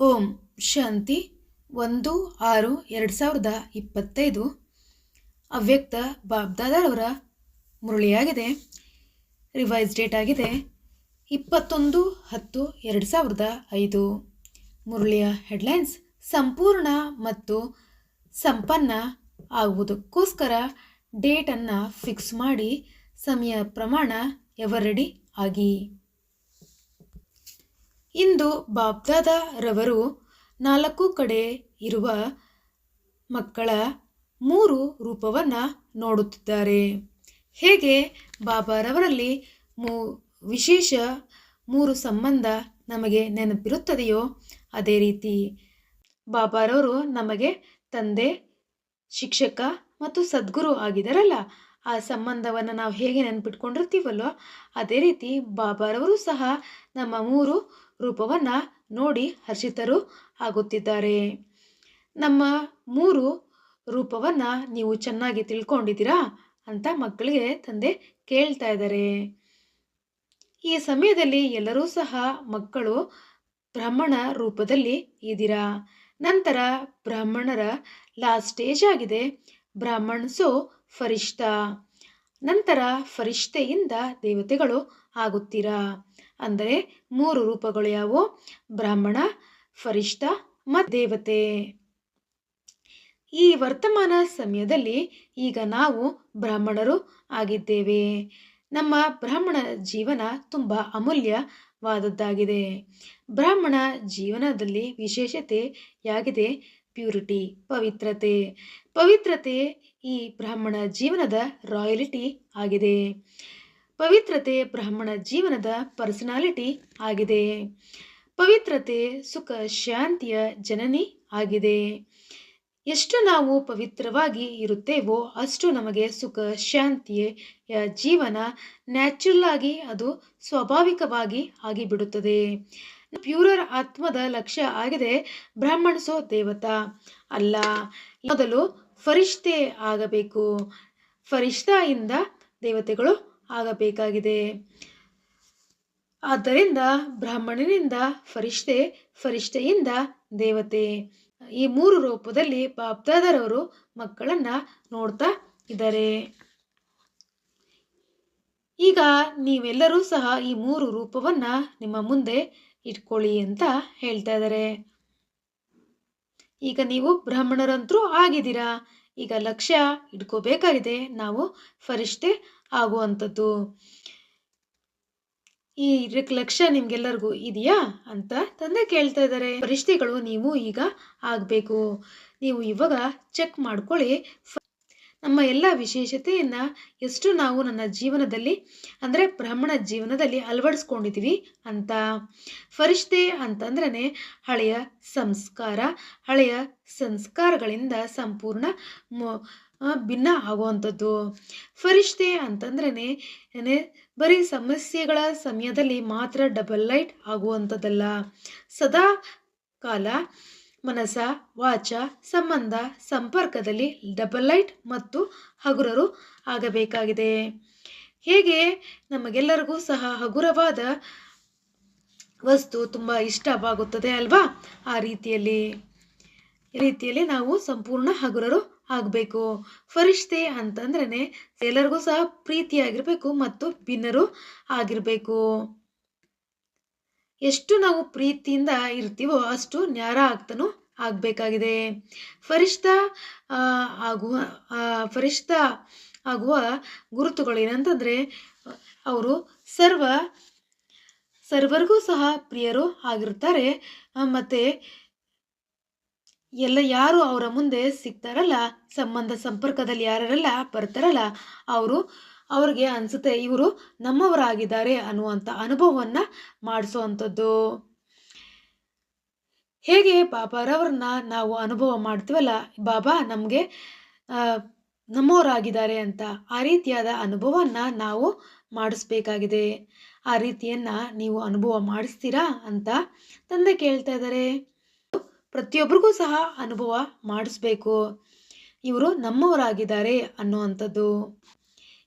ಓಂ ಶಾಂತಿ ಒಂದು ಆರು ಎರಡು ಸಾವಿರದ ಇಪ್ಪತ್ತೈದು. ಅವ್ಯಕ್ತ ಬಾಬ್ದಾದರವರ ಮುರುಳಿಯಾಗಿದೆ. ರಿವೈಸ್ ಡೇಟ್ ಆಗಿದೆ. ಇಪ್ಪತ್ತೊಂದು ಹತ್ತು ಎರಡು ಸಾವಿರದ ಐದು. ಮುರುಳಿಯ ಹೆಡ್ಲೈನ್ಸ್ ಸಂಪೂರ್ಣ ಮತ್ತು ಸಂಪನ್ನ ಆಗುವುದಕ್ಕೋಸ್ಕರ ಡೇಟನ್ನು ಫಿಕ್ಸ್ ಮಾಡಿ, ಸಮಯ ಪ್ರಮಾಣ, ಎವರ್ ಆಗಿ. ಇಂದು ಬಾಬ್ದಾದರವರು ನಾಲ್ಕು ಕಡೆ ಇರುವ ಮಕ್ಕಳ ಮೂರು ರೂಪವನ್ನು ನೋಡುತ್ತಿದ್ದಾರೆ. ಹೇಗೆ? ಬಾಬಾರವರಲ್ಲಿ ಮೂ, ವಿಶೇಷ ಮೂರು ಸಂಬಂಧ ನಮಗೆ ನೆನಪಿರುತ್ತದೆಯೋ ಅದೇ ರೀತಿ. ಬಾಬಾರವರು ನಮಗೆ ತಂದೆ, ಶಿಕ್ಷಕ ಮತ್ತು ಸದ್ಗುರು ಆಗಿದ್ದಾರಲ್ಲ ಆ ಸಂಬಂಧವನ್ನು ನಾವು ಹೇಗೆ ನೆನಪಿಟ್ಕೊಂಡಿರ್ತೀವಲ್ವ ಅದೇ ರೀತಿ ಬಾಬಾರವರು ಸಹ ನಮ್ಮ ಮೂರು ರೂಪವನ್ನು ನೋಡಿ ಹರ್ಷಿತರು ಆಗುತ್ತಿದ್ದಾರೆ. ನಮ್ಮ ಮೂರು ರೂಪವನ್ನು ನೀವು ಚೆನ್ನಾಗಿ ತಿಳ್ಕೊಂಡಿದ್ದೀರಾ ಅಂತ ಮಕ್ಕಳಿಗೆ ತಂದೆ ಕೇಳ್ತಾ ಇದ್ದಾರೆ. ಈ ಸಮಯದಲ್ಲಿ ಎಲ್ಲರೂ ಸಹ ಮಕ್ಕಳು ಬ್ರಾಹ್ಮಣ ರೂಪದಲ್ಲಿ ಇದ್ದೀರಾ? ನಂತರ ಬ್ರಾಹ್ಮಣರ ಲಾಸ್ಟ್ ಸ್ಟೇಜ್ ಆಗಿದೆ. ಬ್ರಾಹ್ಮಣ್ಸೋ ಫರಿಷ್ಠ. ನಂತರ ಫರಿಷ್ಠೆಯಿಂದ ದೇವತೆಗಳು ಆಗುತ್ತೀರಾ? ಅಂದರೆ ಮೂರು ರೂಪಗಳು ಯಾವುವು? ಬ್ರಾಹ್ಮಣ, ಫರಿಷ್ಠ ಮತ್ತು ದೇವತೆ. ಈ ವರ್ತಮಾನ ಸಮಯದಲ್ಲಿ ಈಗ ನಾವು ಬ್ರಾಹ್ಮಣರು ಆಗಿದ್ದೇವೆ. ನಮ್ಮ ಬ್ರಾಹ್ಮಣ ಜೀವನ ತುಂಬ ಅಮೂಲ್ಯವಾದದ್ದಾಗಿದೆ. ಬ್ರಾಹ್ಮಣ ಜೀವನದಲ್ಲಿ ವಿಶೇಷತೆ ಯಾಗಿದೆ? ಪ್ಯೂರಿಟಿ, ಪವಿತ್ರತೆ. ಪವಿತ್ರತೆ ಈ ಬ್ರಾಹ್ಮಣ ಜೀವನದ ರಾಯಲಿಟಿ ಆಗಿದೆ. ಪವಿತ್ರತೆ ಬ್ರಾಹ್ಮಣ ಜೀವನದ ಪರ್ಸನಾಲಿಟಿ ಆಗಿದೆ. ಪವಿತ್ರತೆ, ಸುಖ, ಶಾಂತಿಯ ಜನನಿ ಆಗಿದೆ. ಎಷ್ಟು ನಾವು ಪವಿತ್ರವಾಗಿ ಇರುತ್ತೇವೋ ಅಷ್ಟು ನಮಗೆ ಸುಖ, ಶಾಂತಿಯ ಜೀವನ ನ್ಯಾಚುರಲ್ ಆಗಿ ಅದು ಸ್ವಾಭಾವಿಕವಾಗಿ ಆಗಿಬಿಡುತ್ತದೆ. ಪ್ಯೂರರ್ ಆತ್ಮದ ಲಕ್ಷ್ಯ ಆಗಿದೆ ಬ್ರಾಹ್ಮಣಸೋ ದೇವತಾ. ಅಲ್ಲ, ಮೊದಲು ಫರಿಷ್ಠೆ ಆಗಬೇಕು. ಫರಿಷ್ಠೆಯಿಂದ ದೇವತೆಗಳು ಆಗಬೇಕಾಗಿದೆ. ಆದ್ದರಿಂದ ಬ್ರಾಹ್ಮಣನಿಂದ ಫರಿಷ್ಠೆ, ಫರಿಷ್ಠೆಯಿಂದ ದೇವತೆ. ಈ ಮೂರು ರೂಪದಲ್ಲಿ ಬಾಬ್ದಾದರವರು ಮಕ್ಕಳನ್ನ ನೋಡ್ತಾ ಇದ್ದಾರೆ. ಈಗ ನೀವೆಲ್ಲರೂ ಸಹ ಈ ಮೂರು ರೂಪವನ್ನ ನಿಮ್ಮ ಮುಂದೆ ಇಟ್ಕೊಳ್ಳಿ ಅಂತ ಹೇಳ್ತಾ ಇದ್ದಾರೆ. ಈಗ ನೀವು ಬ್ರಾಹ್ಮಣರಂತರೂ ಆಗಿದ್ದೀರಾ? ಈಗ ಲಕ್ಷ್ಯ ಇಟ್ಕೋಬೇಕಾಗಿದೆ. ನಾವು ಫರಿಷ್ಠೆ ಆಗುವಂಥದ್ದು. ಈ ಲಕ್ಷ್ಯ ನಿಮ್ಗೆಲ್ಲರಿಗೂ ಇದೆಯಾ ಅಂತ ತಂದೆ ಕೇಳ್ತಾ ಇದ್ದಾರೆ. ಪರಿಸ್ಥಿತಿಗಳು ನೀವು ಈಗ ಆಗಬೇಕು. ನೀವು ಇವಾಗ ಚೆಕ್ ಮಾಡ್ಕೊಳ್ಳಿ. ನಮ್ಮ ಎಲ್ಲ ವಿಶೇಷತೆಯನ್ನ ಎಷ್ಟು ನಾವು ನನ್ನ ಜೀವನದಲ್ಲಿ, ಅಂದರೆ ಬ್ರಾಹ್ಮಣ ಜೀವನದಲ್ಲಿ ಅಳವಡಿಸ್ಕೊಂಡಿದ್ದೀವಿ ಅಂತ. ಫರಿಷ್ಠೆ ಅಂತಂದ್ರೆ ಹಳೆಯ ಸಂಸ್ಕಾರ, ಹಳೆಯ ಸಂಸ್ಕಾರಗಳಿಂದ ಸಂಪೂರ್ಣ ಭಿನ್ನ ಆಗುವಂಥದ್ದು. ಫರಿಷ್ಠೆ ಅಂತಂದ್ರೇ ಬರೀ ಸಮಸ್ಯೆಗಳ ಸಮಯದಲ್ಲಿ ಮಾತ್ರ ಡಬಲ್ ಲೈಟ್ ಆಗುವಂಥದ್ದಲ್ಲ. ಸದಾ ಕಾಲ, ಮನಸ, ವಾಚ, ಸಂಬಂಧ, ಸಂಪರ್ಕದಲ್ಲಿ ಡಬಲ್ ಲೈಟ್ ಮತ್ತು ಹಗುರರು ಆಗಬೇಕಾಗಿದೆ. ಹೇಗೆ? ನಮಗೆಲ್ಲರಿಗೂ ಸಹ ಹಗುರವಾದ ವಸ್ತು ತುಂಬ ಇಷ್ಟವಾಗುತ್ತದೆ ಅಲ್ವಾ? ಆ ರೀತಿಯಲ್ಲಿ. ರೀತಿಯಲ್ಲಿ ನಾವು ಸಂಪೂರ್ಣ ಹಗುರರು ಆಗಬೇಕು. ಫರಿಷ್ಠೆ ಅಂತಂದ್ರೆ ಎಲ್ಲರಿಗೂ ಸಹ ಪ್ರೀತಿಯಾಗಿರಬೇಕು ಮತ್ತು ಭಿನ್ನರು ಆಗಿರಬೇಕು. ಎಷ್ಟು ನಾವು ಪ್ರೀತಿಯಿಂದ ಇರ್ತೀವೋ ಅಷ್ಟು ನ್ಯಾರ ಆಗ್ತಾನೂ ಆಗಬೇಕಾಗಿದೆ. ಫರಿಷ್ಠ ಆಗುವ ಫರಿಷ್ಠ ಆಗುವ ಗುರುತುಗಳು ಏನಂತಂದರೆ ಅವರು ಸರ್ವ, ಸರ್ವರಿಗೂ ಸಹ ಪ್ರಿಯರು ಆಗಿರ್ತಾರೆ. ಮತ್ತು ಎಲ್ಲ ಯಾರು ಅವರ ಮುಂದೆ ಸಿಗ್ತಾರಲ್ಲ, ಸಂಬಂಧ ಸಂಪರ್ಕದಲ್ಲಿ ಯಾರೆಲ್ಲ ಬರ್ತಾರಲ್ಲ, ಅವರು ಅವ್ರಿಗೆ ಅನಿಸುತ್ತೆ ಇವರು ನಮ್ಮವರಾಗಿದ್ದಾರೆ ಅನ್ನುವಂಥ ಅನುಭವವನ್ನು ಮಾಡಿಸುವಂಥದ್ದು. ಹೇಗೆ ಬಾಬಾರವ್ರನ್ನ ನಾವು ಅನುಭವ ಮಾಡ್ತೀವಲ್ಲ, ಬಾಬಾ ನಮಗೆ ನಮ್ಮವರಾಗಿದ್ದಾರೆ ಅಂತ ಆ ರೀತಿಯಾದ ಅನುಭವವನ್ನು ನಾವು ಮಾಡಿಸ್ಬೇಕಾಗಿದೆ. ಆ ರೀತಿಯನ್ನು ನೀವು ಅನುಭವ ಮಾಡಿಸ್ತೀರಾ ಅಂತ ತಂದೆ ಕೇಳ್ತಾ ಇದ್ದಾರೆ. ಪ್ರತಿಯೊಬ್ಬರಿಗೂ ಸಹ ಅನುಭವ ಮಾಡಿಸ್ಬೇಕು. ಇವರು ನಮ್ಮವರಾಗಿದ್ದಾರೆ ಅನ್ನುವಂಥದ್ದು.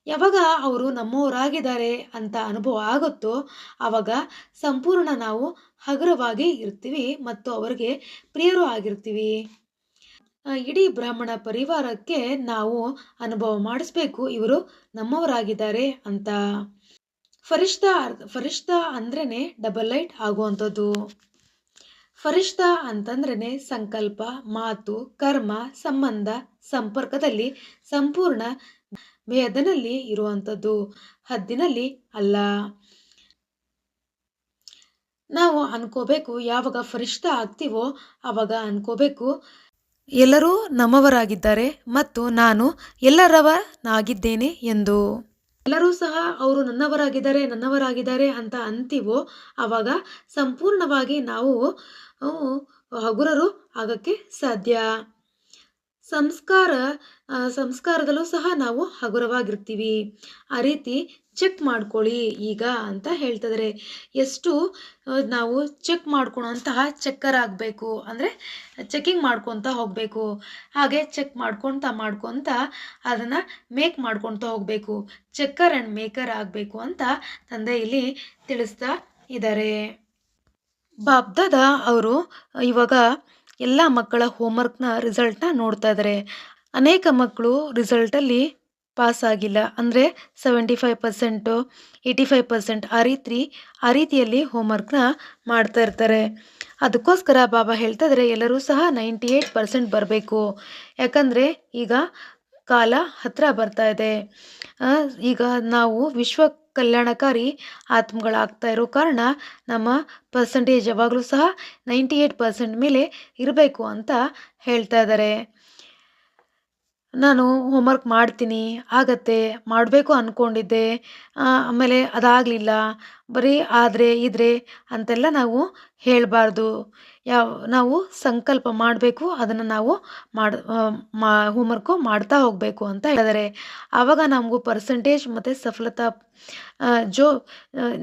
ಯಾವಾಗ ಅವರು ನಮ್ಮವರಾಗಿದ್ದಾರೆ ಅಂತ ಅನುಭವ ಆಗುತ್ತೋ ಆವಾಗ ಸಂಪೂರ್ಣ ನಾವು ಹಗುರವಾಗಿ ಇರ್ತೀವಿ ಮತ್ತು ಅವರಿಗೆ ಪ್ರಿಯರು ಆಗಿರ್ತೀವಿ. ಇಡೀ ಬ್ರಾಹ್ಮಣ ಪರಿವಾರಕ್ಕೆ ನಾವು ಅನುಭವ ಮಾಡಿಸ್ಬೇಕು, ಇವರು ನಮ್ಮವರಾಗಿದ್ದಾರೆ ಅಂತ. ಫರಿಷ್ಠ ಫರಿಷ್ಠ ಅಂದ್ರೇ ಡಬಲ್ ಲೈಟ್ ಆಗುವಂಥದ್ದು. ಫರಿಷ್ಠ ಅಂತಂದ್ರೆ ಸಂಕಲ್ಪ, ಮಾತು, ಕರ್ಮ, ಸಂಬಂಧ, ಸಂಪರ್ಕದಲ್ಲಿ ಸಂಪೂರ್ಣ ಭೇದನಲ್ಲಿ ಇರುವಂಥದ್ದು. ಹದ್ದಿನಲ್ಲಿ ಅಲ್ಲ. ನಾವು ಅನ್ಕೋಬೇಕು ಯಾವಾಗ ಫರಿಷ್ಠ ಆಗ್ತೀವೋ ಆವಾಗ ಅನ್ಕೋಬೇಕು. ಎಲ್ಲರೂ ನಮ್ಮವರಾಗಿದ್ದಾರೆ ಮತ್ತು ನಾನು ಎಲ್ಲರವನಾಗಿದ್ದೇನೆ ಎಂದು. ಎಲ್ಲರೂ ಸಹ ಅವರು ನನ್ನವರಾಗಿದ್ದಾರೆ ನನ್ನವರಾಗಿದ್ದಾರೆ ಅಂತ ಅಂತೀವೋ ಆವಾಗ ಸಂಪೂರ್ಣವಾಗಿ ನಾವು ಹಗುರರು ಆಗಕ್ಕೆ ಸಾಧ್ಯ. ಸಂಸ್ಕಾರ ಸಂಸ್ಕಾರದಲ್ಲೂ ಸಹ ನಾವು ಹಗುರವಾಗಿರ್ತೀವಿ. ಆ ರೀತಿ ಚೆಕ್ ಮಾಡ್ಕೊಳ್ಳಿ ಈಗ ಅಂತ ಹೇಳ್ತಿದ್ದಾರೆ ಎಷ್ಟು ನಾವು ಚೆಕ್ ಮಾಡ್ಕೊಳೋಂತಹ ಚೆಕ್ಕರ್ ಆಗಬೇಕು, ಅಂದರೆ ಚೆಕಿಂಗ್ ಮಾಡ್ಕೊತ ಹೋಗಬೇಕು. ಹಾಗೆ ಚೆಕ್ ಮಾಡ್ಕೊತ ಮಾಡ್ಕೊತ ಅದನ್ನು ಮೇಕ್ ಮಾಡ್ಕೊತ ಹೋಗಬೇಕು. ಚೆಕ್ಕರ್ ಆ್ಯಂಡ್ ಮೇಕರ್ ಆಗಬೇಕು ಅಂತ ತಂದೆ ಇಲ್ಲಿ ತಿಳಿಸ್ತಾ ಇದ್ದಾರೆ. ಬಾಬ್ದಾದ ಅವರು ಇವಾಗ ಎಲ್ಲ ಮಕ್ಕಳ ಹೋಮ್ವರ್ಕ್ನ ರಿಸಲ್ಟ್ನ ನೋಡ್ತಾ ಇದ್ದಾರೆ ಅನೇಕ ಮಕ್ಕಳು ರಿಸಲ್ಟಲ್ಲಿ ಪಾಸ್ ಆಗಿಲ್ಲ. ಅಂದರೆ seventy five percent eighty five percent ಆ ರೀತಿ, ಆ ರೀತಿಯಲ್ಲಿ ಹೋಮ್ವರ್ಕ್ನ ಮಾಡ್ತಾ ಇರ್ತಾರೆ. ಅದಕ್ಕೋಸ್ಕರ ಬಾಬಾ ಹೇಳ್ತಾ ಇದ್ದಾರೆ ಎಲ್ಲರೂ ಸಹ ನೈಂಟಿ ಏಯ್ಟ್ ಪರ್ಸೆಂಟ್ ಬರಬೇಕು. ಯಾಕಂದರೆ ಈಗ ಕಾಲ ಹತ್ತಿರ ಬರ್ತಾ ಇದೆ. ಈಗ ನಾವು ವಿಶ್ವ ಕಲ್ಯಾಣಕಾರಿ ಆತ್ಮಗಳಾಗ್ತಾ ಇರೋ ಕಾರಣ ನಮ್ಮ ಪರ್ಸೆಂಟೇಜ್ ಯಾವಾಗಲೂ ಸಹ ನೈಂಟಿ ಏಯ್ಟ್ ಪರ್ಸೆಂಟ್ ಮೇಲೆ ಇರಬೇಕು ಅಂತ ಹೇಳ್ತಾ ಇದ್ದಾರೆ. ನಾನು ಹೋಮ್ವರ್ಕ್ ಮಾಡ್ತೀನಿ, ಆಗತ್ತೆ, ಮಾಡಬೇಕು ಅಂದ್ಕೊಂಡಿದ್ದೆ ಆಮೇಲೆ ಅದಾಗಲಿಲ್ಲ, ಬರೀ ಆದರೆ, ಇದ್ರೆ ಅಂತೆಲ್ಲ ನಾವು ಹೇಳಬಾರ್ದು. ಯಾವ, ನಾವು ಸಂಕಲ್ಪ ಮಾಡಬೇಕು, ಅದನ್ನು ನಾವು ಮಾಡಿ ಮಾ ಹೋಮ್ವರ್ಕು ಮಾಡ್ತಾ ಹೋಗಬೇಕು ಅಂತ ಹೇಳಿದರೆ ಆವಾಗ ನಮಗೂ ಪರ್ಸೆಂಟೇಜ್ ಮತ್ತು ಸಫಲತಾ ಜೋ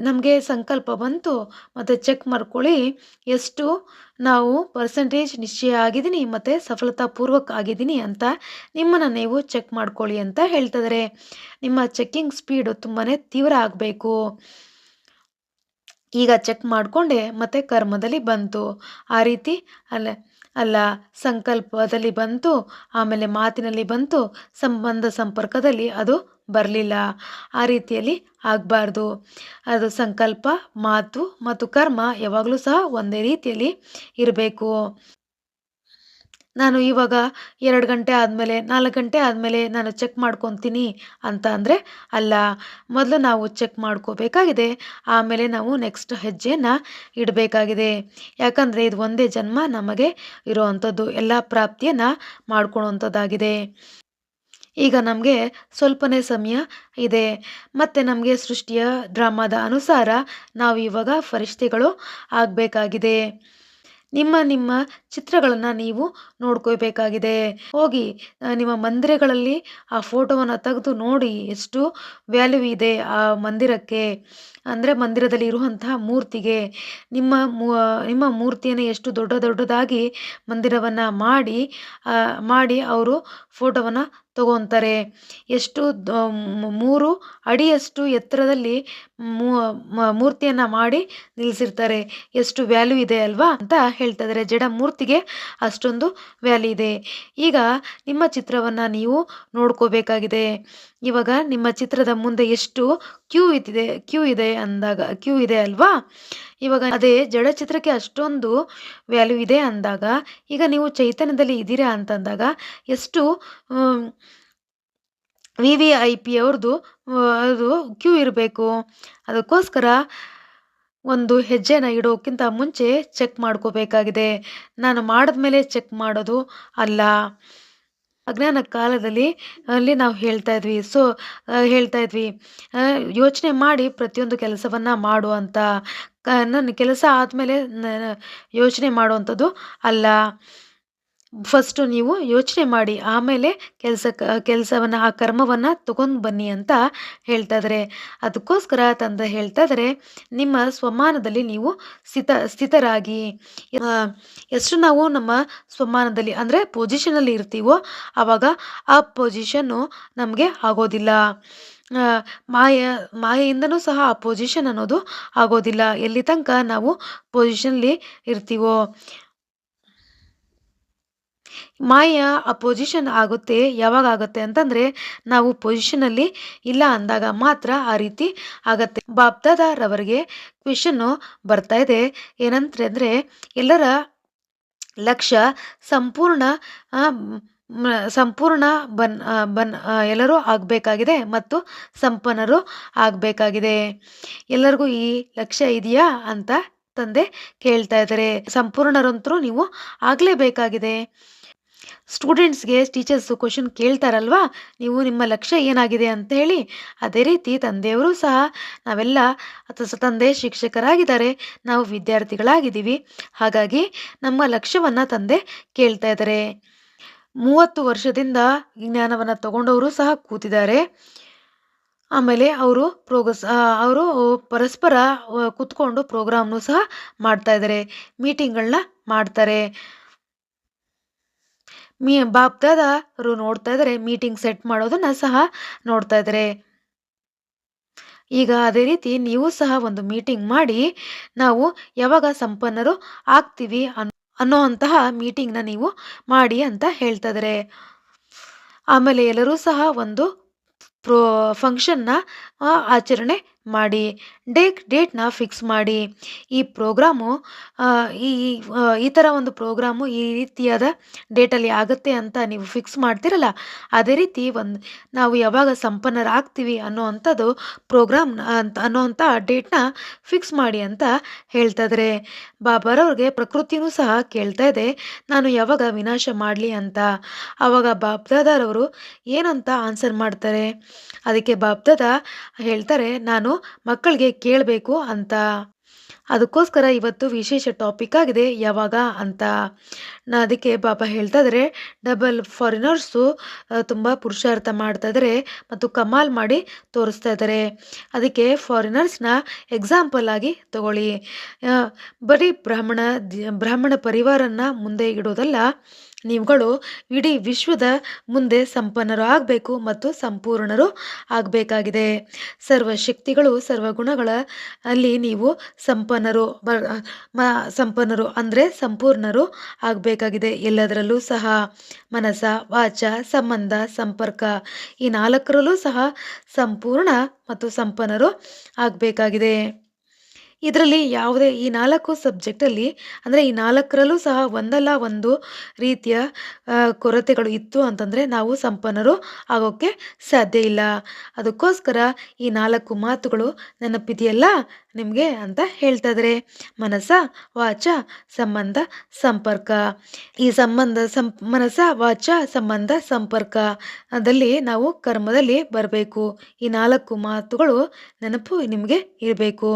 ನಮಗೆ ಸಂಕಲ್ಪ ಬಂತು, ಮತ್ತು ಚೆಕ್ ಮಾಡ್ಕೊಳ್ಳಿ ಎಷ್ಟು ನಾವು ಪರ್ಸೆಂಟೇಜ್ ನಿಶ್ಚಯ ಆಗಿದ್ದೀನಿ ಮತ್ತು ಸಫಲತಾಪೂರ್ವಕ ಆಗಿದ್ದೀನಿ ಅಂತ ನಿಮ್ಮನ್ನು ನೀವು ಚೆಕ್ ಮಾಡ್ಕೊಳ್ಳಿ ಅಂತ ಹೇಳ್ತಿದ್ದಾರೆ ನಿಮ್ಮ ಚೆಕ್ಕಿಂಗ್ ಸ್ಪೀಡು ತುಂಬಾ ತೀವ್ರ ಆಗಬೇಕು. ಈಗ ಚೆಕ್ ಮಾಡಿಕೊಂಡೆ ಮತ್ತೆ ಕರ್ಮದಲ್ಲಿ ಬಂತು. ಆ ರೀತಿ ಅಲ್ಲ. ಅಲ್ಲ, ಸಂಕಲ್ಪದಲ್ಲಿ ಬಂತು, ಆಮೇಲೆ ಮಾತಿನಲ್ಲಿ ಬಂತು, ಸಂಬಂಧ ಸಂಪರ್ಕದಲ್ಲಿ ಅದು ಬರಲಿಲ್ಲ. ಆ ರೀತಿಯಲ್ಲಿ ಆಗಬಾರ್ದು. ಅದು ಸಂಕಲ್ಪ, ಮಾತು ಮತ್ತು ಕರ್ಮ ಯಾವಾಗಲೂ ಸಹ ಒಂದೇ ರೀತಿಯಲ್ಲಿ ಇರಬೇಕು. ನಾನು ಇವಾಗ ಎರಡು ಗಂಟೆ ಆದಮೇಲೆ, ನಾಲ್ಕು ಗಂಟೆ ಆದಮೇಲೆ ನಾನು ಚೆಕ್ ಮಾಡ್ಕೊತೀನಿ ಅಂತ ಅಂದರೆ, ಅಲ್ಲ, ಮೊದಲು ನಾವು ಚೆಕ್ ಮಾಡ್ಕೋಬೇಕಾಗಿದೆ. ಆಮೇಲೆ ನಾವು ನೆಕ್ಸ್ಟ್ ಹೆಜ್ಜೆನ ಇಡಬೇಕಾಗಿದೆ. ಯಾಕಂದರೆ ಇದು ಒಂದೇ ಜನ್ಮ ನಮಗೆ ಇರೋವಂಥದ್ದು, ಎಲ್ಲ ಪ್ರಾಪ್ತಿಯನ್ನು ಮಾಡ್ಕೊಳೋವಂಥದ್ದಾಗಿದೆ. ಈಗ ನಮಗೆ ಸ್ವಲ್ಪನೇ ಸಮಯ ಇದೆ. ಮತ್ತು ನಮಗೆ ಸೃಷ್ಟಿಯ ಡ್ರಾಮಾದ ಅನುಸಾರ ನಾವು ಇವಾಗ ಫರಿಷ್ಠೆಗಳು ಆಗಬೇಕಾಗಿದೆ. ನಿಮ್ಮ ನಿಮ್ಮ ಚಿತ್ರಗಳನ್ನು ನೀವು ನೋಡ್ಕೋಬೇಕಾಗಿದೆ ಹೋಗಿ ನಿಮ್ಮ ಮಂದಿರಗಳಲ್ಲಿ ಆ ಫೋಟೋವನ್ನು ತೆಗೆದು ನೋಡಿ ಎಷ್ಟು ವ್ಯಾಲ್ಯೂ ಇದೆ ಆ ಮಂದಿರಕ್ಕೆ. ಅಂದರೆ ಮಂದಿರದಲ್ಲಿ ಇರುವಂತಹ ಮೂರ್ತಿಗೆ. ನಿಮ್ಮ ನಿಮ್ಮ ಮೂರ್ತಿಯನ್ನು ಎಷ್ಟು ದೊಡ್ಡ ದೊಡ್ಡದಾಗಿ ಮಂದಿರವನ್ನು ಮಾಡಿ ಮಾಡಿ ಅವರು ಫೋಟೋವನ್ನು ತಗೊತಾರೆ. ಎಷ್ಟು ಮೂರು ಅಡಿಯಷ್ಟು ಎತ್ತರದಲ್ಲಿ ಮೂರ್ತಿಯನ್ನು ಮಾಡಿ ನಿಲ್ಲಿಸಿರ್ತಾರೆ ಎಷ್ಟು ವ್ಯಾಲ್ಯೂ ಇದೆ ಅಲ್ವಾ ಅಂತ ಹೇಳ್ತಾ ಇದ್ದಾರೆ ಜಡ ಮೂರ್ತಿಗೆ ಅಷ್ಟೊಂದು ವ್ಯಾಲ್ಯೂ ಇದೆ. ಈಗ ನಿಮ್ಮ ಚಿತ್ರವನ್ನು ನೀವು ನೋಡ್ಕೋಬೇಕಾಗಿದೆ. ಇವಾಗ ನಿಮ್ಮ ಚಿತ್ರದ ಮುಂದೆ ಎಷ್ಟು ಕ್ಯೂ ಇದೆ ಕ್ಯೂ ಇದೆ ಅಂದಾಗ, ಕ್ಯೂ ಇದೆ ಅಲ್ವಾ? ಇವಾಗ ಅದೇ ಜಡ ಚಿತ್ರಕ್ಕೆ ಅಷ್ಟೊಂದು ವ್ಯಾಲ್ಯೂ ಇದೆ ಅಂದಾಗ, ಈಗ ನೀವು ಚೈತನ್ಯದಲ್ಲಿ ಇದ್ದೀರಾ ಅಂತಂದಾಗ ಎಷ್ಟು ವಿ ವಿ ಐ ಪಿ ಅವ್ರದ್ದು, ಅದು ಕ್ಯೂ ಇರಬೇಕು. ಅದಕ್ಕೋಸ್ಕರ ಒಂದು ಹೆಜ್ಜೆನ ಇಡೋಕ್ಕಿಂತ ಮುಂಚೆ ಚೆಕ್ ಮಾಡ್ಕೋಬೇಕಾಗಿದೆ. ನಾನು ಮಾಡಿದ್ಮೇಲೆ ಚೆಕ್ ಮಾಡೋದು ಅಲ್ಲ. ಅಜ್ಞಾನ ಕಾಲದಲ್ಲಿ ಅಲ್ಲಿ ನಾವು ಹೇಳ್ತಾ ಇದ್ವಿ. ಸೊ ಹೇಳ್ತಾ ಇದ್ವಿ. ಯೋಚನೆ ಮಾಡಿ ಪ್ರತಿಯೊಂದು ಕೆಲಸವನ್ನು ಮಾಡು ಅಂತ. ನನ್ನ ಕೆಲಸ ಆದಮೇಲೆ ಯೋಚನೆ ಮಾಡುವಂಥದ್ದು ಅಲ್ಲ. ಫಸ್ಟು ನೀವು ಯೋಚನೆ ಮಾಡಿ, ಆಮೇಲೆ ಕೆಲಸ ಕೆಲಸವನ್ನು, ಆ ಕರ್ಮವನ್ನು ತಗೊಂಡು ಬನ್ನಿ ಅಂತ ಹೇಳ್ತಾ ಇದ್ದಾರೆ ಅದಕ್ಕೋಸ್ಕರ ತಂದೆ ಹೇಳ್ತಾ ಇದ್ದಾರೆ ನಿಮ್ಮ ಸ್ವಮಾನದಲ್ಲಿ ನೀವು ಸ್ಥಿತ, ಸ್ಥಿತರಾಗಿ. ಎಷ್ಟು ನಾವು ನಮ್ಮ ಸ್ವಮಾನದಲ್ಲಿ ಅಂದರೆ ಪೊಸಿಷನಲ್ಲಿ ಇರ್ತೀವೋ ಆವಾಗ ಆ ಪೊಸಿಷನ್ನು ನಮಗೆ ಆಗೋದಿಲ್ಲ. ಮಾಯ, ಮಾಯೆಯಿಂದನೂ ಸಹ ಆ ಪೊಸಿಷನ್ ಅನ್ನೋದು ಆಗೋದಿಲ್ಲ. ಎಲ್ಲಿ ತನಕ ನಾವು ಪೊಸಿಷನ್ಲಿ ಇರ್ತೀವೋ. ಮಾಯ ಆ ಪೊಸಿಷನ್ ಆಗುತ್ತೆ, ಯಾವಾಗ ಆಗುತ್ತೆ ಅಂತಂದರೆ ನಾವು ಪೊಸಿಷನಲ್ಲಿ ಇಲ್ಲ ಅಂದಾಗ ಮಾತ್ರ ಆ ರೀತಿ ಆಗತ್ತೆ. ಬಾಬ್ದಾದಾರವರಿಗೆ ಕ್ವೆಶನ್ನು ಬರ್ತಾ ಇದೆ. ಏನಂತ ಅಂದರೆ ಎಲ್ಲರ ಲಕ್ಷ್ಯ ಸಂಪೂರ್ಣ ಸಂಪೂರ್ಣ ಬನ್ ಬನ್ ಎಲ್ಲರೂ ಆಗಬೇಕಾಗಿದೆ ಮತ್ತು ಸಂಪನ್ನರು ಆಗಬೇಕಾಗಿದೆ. ಎಲ್ಲರಿಗೂ ಈ ಲಕ್ಷ್ಯ ಇದೆಯಾ ಅಂತ ತಂದೆ ಕೇಳ್ತಾ ಇದ್ದಾರೆ. ಸಂಪೂರ್ಣರಂತರೂ ನೀವು ಆಗಲೇಬೇಕಾಗಿದೆ. ಸ್ಟೂಡೆಂಟ್ಸ್ಗೆ ಟೀಚರ್ಸು ಕ್ವಶನ್ ಕೇಳ್ತಾರಲ್ವಾ? ನೀವು ನಿಮ್ಮ ಲಕ್ಷ್ಯ ಏನಾಗಿದೆ ಅಂತ ಹೇಳಿ ಅದೇ ರೀತಿ ತಂದೆಯವರು ಸಹ ನಾವೆಲ್ಲ ಅಥವಾ ತಂದೆ ಶಿಕ್ಷಕರಾಗಿದ್ದಾರೆ. ನಾವು ವಿದ್ಯಾರ್ಥಿಗಳಾಗಿದ್ದೀವಿ. ಹಾಗಾಗಿ ನಮ್ಮ ಲಕ್ಷ್ಯವನ್ನು ತಂದೆ ಕೇಳ್ತಾ ಇದ್ದಾರೆ. ಮೂವತ್ತು ವರ್ಷದಿಂದ ಜ್ಞಾನವನ್ನು ತಗೊಂಡವರು ಸಹ ಕೂತಿದ್ದಾರೆ. ಆಮೇಲೆ ಅವರು ಪ್ರೋಗ್ರೆಸ್ ಅವರು ಪರಸ್ಪರ ಕುತ್ಕೊಂಡು ಪ್ರೋಗ್ರಾಮ್ನು ಸಹ ಮಾಡ್ತಾ ಇದ್ದಾರೆ. ಮೀಟಿಂಗ್ಗಳನ್ನ ಮಾಡ್ತಾರೆ. ಮೀ, ಬಾಪ್ದಾದರು ನೋಡ್ತಾ ಇದ್ದಾರೆ, ಮೀಟಿಂಗ್ ಸೆಟ್ ಮಾಡೋದನ್ನ ಸಹ ನೋಡ್ತಾ ಇದ್ದಾರೆ. ಈಗ ಅದೇ ರೀತಿ ನೀವು ಸಹ ಒಂದು ಮೀಟಿಂಗ್ ಮಾಡಿ ನಾವು ಯಾವಾಗ ಸಂಪನ್ನರು ಆಗ್ತೀವಿ ಅನ್ ಅನ್ನೋ ಅಂತಹ ಮೀಟಿಂಗ್ನ ನೀವು ಮಾಡಿ ಅಂತ ಹೇಳ್ತಾ ಇದ್ದಾರೆ ಆಮೇಲೆ ಎಲ್ಲರೂ ಸಹ ಒಂದು ಪ್ರೋ ಫಂಕ್ಷನ್ನ ಆಚರಣೆ ಮಾಡಿ ಡೇಟ್ ಡೇಟ್ನ ಫಿಕ್ಸ್ ಮಾಡಿ. ಈ ಪ್ರೋಗ್ರಾಮು ಈ ಈ ಥರ ಒಂದು ಪ್ರೋಗ್ರಾಮು ಈ ರೀತಿಯಾದ ಡೇಟಲ್ಲಿ ಆಗುತ್ತೆ ಅಂತ ನೀವು ಫಿಕ್ಸ್ ಮಾಡ್ತಿರಲ್ಲ, ಅದೇ ರೀತಿ ಒಂದು, ನಾವು ಯಾವಾಗ ಸಂಪನ್ನರಾಗ್ತೀವಿ ಅನ್ನೋವಂಥದ್ದು ಪ್ರೋಗ್ರಾಮ್ ಅಂತ, ಅನ್ನೋವಂಥ ಡೇಟ್ನ ಫಿಕ್ಸ್ ಮಾಡಿ ಅಂತ ಹೇಳ್ತಾ ಇದ್ದಾರೆ ಬಾಬಾರವ್ರಿಗೆ ಪ್ರಕೃತಿನೂ ಸಹ ಕೇಳ್ತಾ ಇದೆ, ನಾನು ಯಾವಾಗ ವಿನಾಶ ಮಾಡಲಿ ಅಂತ. ಆವಾಗ ಬಾಬ್ದಾದಾರವರು ಏನಂತ ಆನ್ಸರ್ ಮಾಡ್ತಾರೆ? ಅದಕ್ಕೆ ಬಾಬ್ದಾದ ಹೇಳ್ತಾರೆ, ನಾನು ಮಕ್ಕಳಿಗೆ ಕೇಳಬೇಕು ಅಂತ. ಅದಕ್ಕೋಸ್ಕರ ಇವತ್ತು ವಿಶೇಷ ಟಾಪಿಕ್ ಆಗಿದೆ, ಯಾವಾಗ ಅಂತ. ನಾ ಅದಕ್ಕೆ ಬಾಬಾ ಹೇಳ್ತಾ ಡಬಲ್ ಫಾರಿನರ್ಸು ತುಂಬ ಪುರುಷಾರ್ಥ ಮಾಡ್ತಾ ಇದ್ದಾರೆ ಮತ್ತು ಕಮಾಲ್ ಮಾಡಿ ತೋರಿಸ್ತಾ ಇದ್ದಾರೆ ಅದಕ್ಕೆ ಫಾರಿನರ್ಸ್ನ ಎಕ್ಸಾಂಪಲ್ ಆಗಿ ತಗೊಳ್ಳಿ. ಬರೀ ಬ್ರಾಹ್ಮಣ ಬ್ರಾಹ್ಮಣ ಪರಿವಾರನ ಮುಂದೆ ಇಡೋದಲ್ಲ ನೀವುಗಳು ಇಡೀ ವಿಶ್ವದ ಮುಂದೆ ಸಂಪನ್ನರು ಆಗಬೇಕು ಮತ್ತು ಸಂಪೂರ್ಣರು ಆಗಬೇಕಾಗಿದೆ. ಸರ್ವ ಶಕ್ತಿಗಳು ಸರ್ವಗುಣಗಳ ಅಲ್ಲಿ ನೀವು ಸಂಪನ್ನರು, ಬ ಸಂಪನ್ನರು ಅಂದರೆ ಸಂಪೂರ್ಣರು ಆಗಬೇಕಾಗಿದೆ. ಎಲ್ಲದರಲ್ಲೂ ಸಹ ಮನಸ ವಾಚ, ಸಂಬಂಧ, ಸಂಪರ್ಕ ಈ ನಾಲ್ಕರಲ್ಲೂ ಸಹ ಸಂಪೂರ್ಣ ಮತ್ತು ಸಂಪನ್ನರು ಆಗಬೇಕಾಗಿದೆ. ಇದರಲ್ಲಿ ಯಾವುದೇ ಈ ನಾಲ್ಕು ಸಬ್ಜೆಕ್ಟಲ್ಲಿ ಅಂದರೆ ಈ ನಾಲ್ಕರಲ್ಲೂ ಸಹ ಒಂದಲ್ಲ ಒಂದು ರೀತಿಯ ಕೊರತೆಗಳು ಇತ್ತು ಅಂತಂದರೆ ನಾವು ಸಂಪನ್ನರು ಆಗೋಕ್ಕೆ ಸಾಧ್ಯ ಇಲ್ಲ. ಅದಕ್ಕೋಸ್ಕರ ಈ ನಾಲ್ಕು ಮಾತುಗಳು ನೆನಪಿದೆಯಲ್ಲ ನಿಮಗೆ ಅಂತ ಹೇಳ್ತಾ ಇದ್ರೆ ಮನಸ ವಾಚ, ಸಂಬಂಧ, ಸಂಪರ್ಕ. ಈ ಸಂಬಂಧ ಸಂ ಮನಸ ವಾಚ, ಸಂಬಂಧ, ಸಂಪರ್ಕ ಅದಲ್ಲಿ ನಾವು ಕರ್ಮದಲ್ಲಿ ಬರಬೇಕು. ಈ ನಾಲ್ಕು ಮಾತುಗಳು ನೆನಪು ನಿಮಗೆ ಇರಬೇಕು.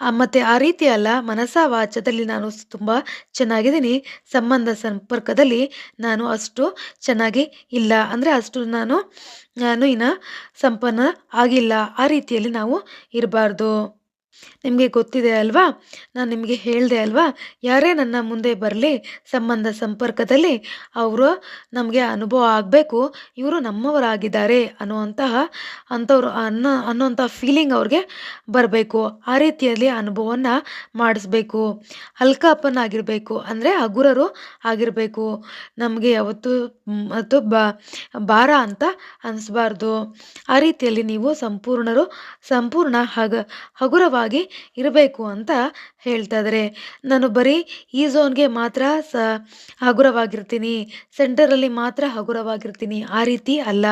ಮತ್ತೆ ಆ ರೀತಿ ಅಲ್ಲ ಮನಸ ವಾಚದಲ್ಲಿ ನಾನು ತುಂಬ ಚೆನ್ನಾಗಿದ್ದೀನಿ. ಸಂಬಂಧ ಸಂಪರ್ಕದಲ್ಲಿ ನಾನು ಅಷ್ಟು ಚೆನ್ನಾಗಿ ಇಲ್ಲ. ಅಂದರೆ ಅಷ್ಟು ನಾನು ನಾನು ಇನ್ನು ಸಂಪನ್ನ ಆಗಿಲ್ಲ. ಆ ರೀತಿಯಲ್ಲಿ ನಾವು ಇರಬಾರ್ದು. ನಿಮಗೆ ಗೊತ್ತಿದೆ ಅಲ್ವಾ? ನಾನು ನಿಮಗೆ ಹೇಳಿದೆ ಅಲ್ವಾ? ಯಾರೇ ನನ್ನ ಮುಂದೆ ಬರಲಿ, ಸಂಬಂಧ ಸಂಪರ್ಕದಲ್ಲಿ ಅವರು ನಮಗೆ ಅನುಭವ ಆಗಬೇಕು, ಇವರು ನಮ್ಮವರಾಗಿದ್ದಾರೆ ಅನ್ನುವಂತಹ ಅಂಥವ್ರು, ಅನ್ನೋ ಅನ್ನೋಂಥ ಫೀಲಿಂಗ್ ಅವ್ರಿಗೆ ಬರಬೇಕು. ಆ ರೀತಿಯಲ್ಲಿ ಅನುಭವವನ್ನು ಮಾಡಿಸ್ಬೇಕು. ಹಲ್ಕಾಪನ್ನಾಗಿರಬೇಕು ಅಂದರೆ ಹಗುರರು ಆಗಿರಬೇಕು. ನಮಗೆ ಯಾವತ್ತು ಮತ್ತು ಭಾರ ಅಂತ ಅನಿಸ್ಬಾರ್ದು. ಆ ರೀತಿಯಲ್ಲಿ ನೀವು ಸಂಪೂರ್ಣರು, ಸಂಪೂರ್ಣ ಹಗ, ಹಗುರವಾಗಿ ಇರಬೇಕು ಅಂತ ಹೇಳ್ತಾ ಇದ್ದಾರೆ ನಾನು ಬರೀ ಈ ಝೋನ್ಗೆ ಮಾತ್ರ ಸ, ಹಗುರವಾಗಿರ್ತೀನಿ. ಸೆಂಟರಲ್ಲಿ ಮಾತ್ರ ಹಗುರವಾಗಿರ್ತೀನಿ. ಆ ರೀತಿ ಅಲ್ಲ.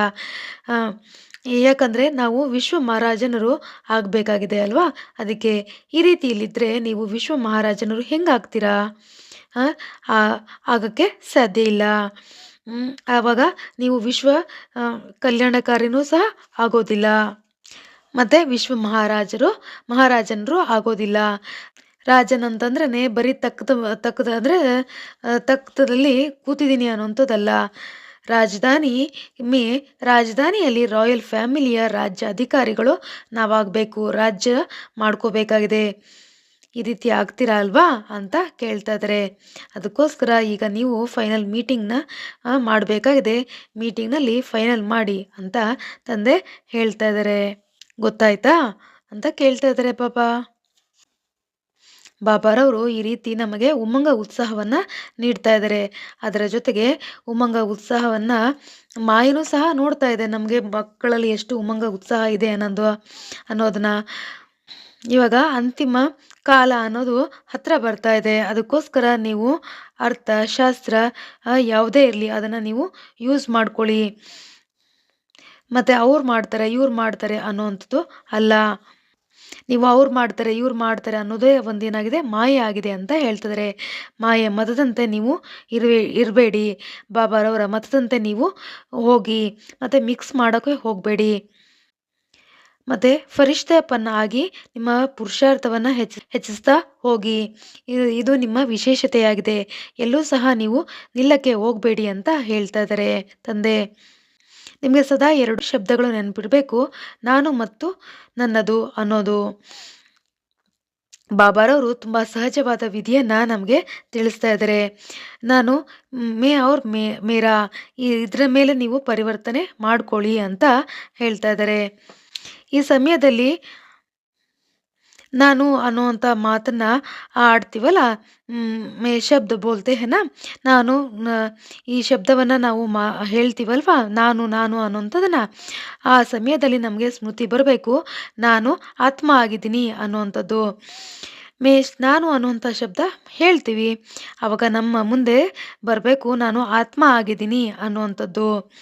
ಯಾಕಂದರೆ ನಾವು ವಿಶ್ವ ಮಹಾರಾಜನರು ಆಗಬೇಕಾಗಿದೆ ಅಲ್ವಾ? ಅದಕ್ಕೆ ಈ ರೀತಿಯಲ್ಲಿದ್ದರೆ ನೀವು ವಿಶ್ವ ಮಹಾರಾಜನರು ಹೆಂಗಾಗ್ತೀರಾ ಆಗಕ್ಕೆ ಸಾಧ್ಯ ಇಲ್ಲ. ಆವಾಗ ನೀವು ವಿಶ್ವ ಕಲ್ಯಾಣಕಾರಿನೂ ಸಹ ಆಗೋದಿಲ್ಲ. ಮತ್ತು ವಿಶ್ವ ಮಹಾರಾಜರು, ಮಹಾರಾಜನರು ಆಗೋದಿಲ್ಲ. ರಾಜನ್ ಅಂತಂದ್ರೆ ಬರೀ ತಕ್ಕದ ತಕ್ಕದ ಅಂದರೆ ತಕ್ಕದಲ್ಲಿ ಕೂತಿದ್ದೀನಿ ಅನ್ನೋಂಥದ್ದಲ್ಲ. ರಾಜಧಾನಿ, ಮೇ, ರಾಜಧಾನಿಯಲ್ಲಿ ರಾಯಲ್ ಫ್ಯಾಮಿಲಿಯ ರಾಜ್ಯ ಅಧಿಕಾರಿಗಳು ನಾವಾಗಬೇಕು, ರಾಜ್ಯ ಮಾಡ್ಕೋಬೇಕಾಗಿದೆ. ಈ ರೀತಿ ಆಗ್ತೀರಾ ಅಲ್ವಾ ಅಂತ ಕೇಳ್ತಾ ಇದ್ದಾರೆ ಅದಕ್ಕೋಸ್ಕರ ಈಗ ನೀವು ಫೈನಲ್ ಮೀಟಿಂಗ್ನ ಮಾಡಬೇಕಾಗಿದೆ. ಮೀಟಿಂಗ್ನಲ್ಲಿ ಫೈನಲ್ ಮಾಡಿ ಅಂತ ತಂದೆ ಹೇಳ್ತಾ ಇದ್ದಾರೆ ಗೊತ್ತಾಯ್ತಾ? ಅಂತ ಕೇಳ್ತಾ ಇದ್ದಾರೆ ಪಾಪ. ಬಾಬಾರವರು ಈ ರೀತಿ ನಮಗೆ ಉಮಂಗ ಉತ್ಸಾಹವನ್ನು ನೀಡ್ತಾ ಇದ್ದಾರೆ ಅದರ ಜೊತೆಗೆ ಉಮಂಗ ಉತ್ಸಾಹವನ್ನು ಮಾಯನೂ ಸಹ ನೋಡ್ತಾ ಇದೆ. ನಮಗೆ ಮಕ್ಕಳಲ್ಲಿ ಎಷ್ಟು ಉಮಂಗ ಉತ್ಸಾಹ ಇದೆ ಅನ್ನೋದು, ಅನ್ನೋದನ್ನ. ಇವಾಗ ಅಂತಿಮ ಕಾಲ ಅನ್ನೋದು ಹತ್ರ ಬರ್ತಾ ಇದೆ. ಅದಕ್ಕೋಸ್ಕರ ನೀವು ಅರ್ಥ, ಶಾಸ್ತ್ರ ಯಾವುದೇ ಇರಲಿ. ಅದನ್ನು ನೀವು ಯೂಸ್ ಮಾಡ್ಕೊಳ್ಳಿ. ಮತ್ತು ಅವ್ರು ಮಾಡ್ತಾರೆ, ಇವ್ರು ಮಾಡ್ತಾರೆ ಅನ್ನೋವಂಥದ್ದು ಅಲ್ಲ. ನೀವು ಅವ್ರು ಮಾಡ್ತಾರೆ, ಇವ್ರು ಮಾಡ್ತಾರೆ ಅನ್ನೋದೇ ಒಂದೇನಾಗಿದೆ? ಮಾಯೆ ಆಗಿದೆ ಅಂತ ಹೇಳ್ತಿದ್ದಾರೆ ಮಾಯೆ, ಮತದಂತೆ ನೀವು ಇರಬೇ ಇರಬೇಡಿ. ಬಾಬಾರವರ ಮತದಂತೆ ನೀವು ಹೋಗಿ, ಮತ್ತು ಮಿಕ್ಸ್ ಮಾಡೋಕ್ಕೆ ಹೋಗಬೇಡಿ. ಮತ್ತು ಫರಿಷ್ಠಪನ್ನ ಆಗಿ ನಿಮ್ಮ ಪುರುಷಾರ್ಥವನ್ನು ಹೆಚ್ಚು, ಹೆಚ್ಚಿಸ್ತಾ ಹೋಗಿ. ಇದು ಇದು ನಿಮ್ಮ ವಿಶೇಷತೆಯಾಗಿದೆ. ಎಲ್ಲೂ ಸಹ ನೀವು ನಿಲ್ಲಕ್ಕೆ ಹೋಗಬೇಡಿ ಅಂತ ಹೇಳ್ತಾ ಇದ್ದಾರೆ ತಂದೆ. ನಿಮಗೆ ಸದಾ ಎರಡು ಶಬ್ದಗಳು ನೆನಪಿಡಬೇಕು. ನಾನು ಮತ್ತು ನನ್ನದು ಅನ್ನೋದು. ಬಾಬಾರವರು ತುಂಬ ಸಹಜವಾದ ವಿಧಿಯನ್ನು ನಮಗೆ ತಿಳಿಸ್ತಾ ಇದ್ದಾರೆ. ನಾನು ಮೇ ಅವ್ರ ಮೇ, ಮೇರಾ ಇದರ ಮೇಲೆ ನೀವು ಪರಿವರ್ತನೆ ಮಾಡ್ಕೊಳ್ಳಿ ಅಂತ ಹೇಳ್ತಾ ಇದ್ದಾರೆ. ಈ ಸಮಯದಲ್ಲಿ ನಾನು ಅನ್ನುವಂಥ ಮಾತನ್ನು ಆಡ್ತೀವಲ್ಲ? ಮೇ ಶಬ್ದ ಬೋಲ್ತೆ ಹೆನ? ನಾನು ಈ ಶಬ್ದವನ್ನು ನಾವು ಮಾ, ಹೇಳ್ತೀವಲ್ವ? ನಾನು ನಾನು ಅನ್ನೋಂಥದ್ದನ್ನು ಆ ಸಮಯದಲ್ಲಿ ನಮಗೆ ಸ್ಮೃತಿ ಬರಬೇಕು. ನಾನು ಆತ್ಮ ಆಗಿದ್ದೀನಿ ಅನ್ನುವಂಥದ್ದು. ಮೇ, ನಾನು ಅನ್ನುವಂಥ ಶಬ್ದ ಹೇಳ್ತೀವಿ. ಆವಾಗ ನಮ್ಮ ಮುಂದೆ ಬರಬೇಕು. ನಾನು ಆತ್ಮ ಆಗಿದ್ದೀನಿ ಅನ್ನುವಂಥದ್ದು.